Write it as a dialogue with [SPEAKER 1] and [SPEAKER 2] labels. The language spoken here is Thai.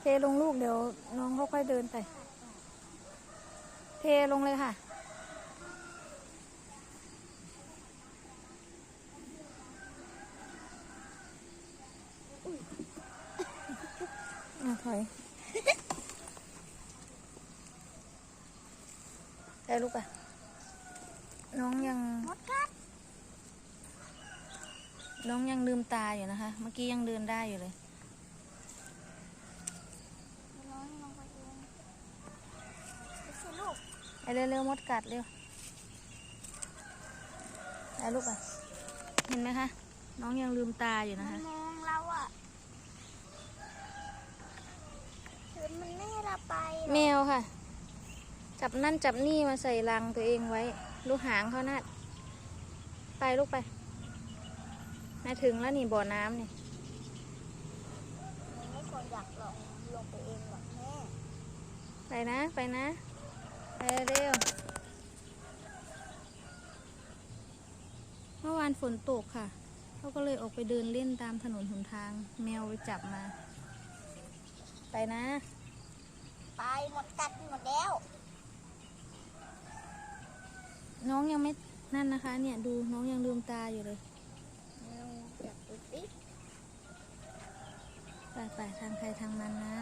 [SPEAKER 1] เทลงลูกเดี๋ยวน้องค่อยๆเดินไป เทลงเลยค่ะ อะถอยได้ลูกอะ น้องยัง น้องยังลืมตาอยู่นะคะ เมื่อกี้ยังเดินได้อยู่เลย
[SPEAKER 2] น้องลงไปเองไปสิลูก
[SPEAKER 1] ไป เร็วๆมดกัดเร็วได้ลูกอะเห็นไหมคะ น้องยังลืมตาอยู่
[SPEAKER 2] มั
[SPEAKER 1] นะ
[SPEAKER 2] น
[SPEAKER 1] คะ
[SPEAKER 2] มองเราอะคือมันไม่ให้เราไปหรอ
[SPEAKER 1] แมวค่ะ จับนั่นจับนี่มาใส่รังตัวเองไว้ ลูกหางเขานะไปลูกไปมาถึงแล้วนี่บ่อน้ำนี่
[SPEAKER 2] มันไม่ควรอยากลงลงไปเองหรอกแม่
[SPEAKER 1] ไปนะ ไปนะไป เร็วเมื่อวานฝนตกค่ะ เขาก็เลยออกไปเดินเล่นตามถนนหนทาง แมวไปจับมา ไปนะ
[SPEAKER 2] ไปหมดกัดหมดแล้ว
[SPEAKER 1] น้องยังไม่นั่นนะคะ เนี่ยดูน้องยังลืมตาอยู่เลย
[SPEAKER 2] อยากดูสิ
[SPEAKER 1] ไปไปทางใครทางมันนะ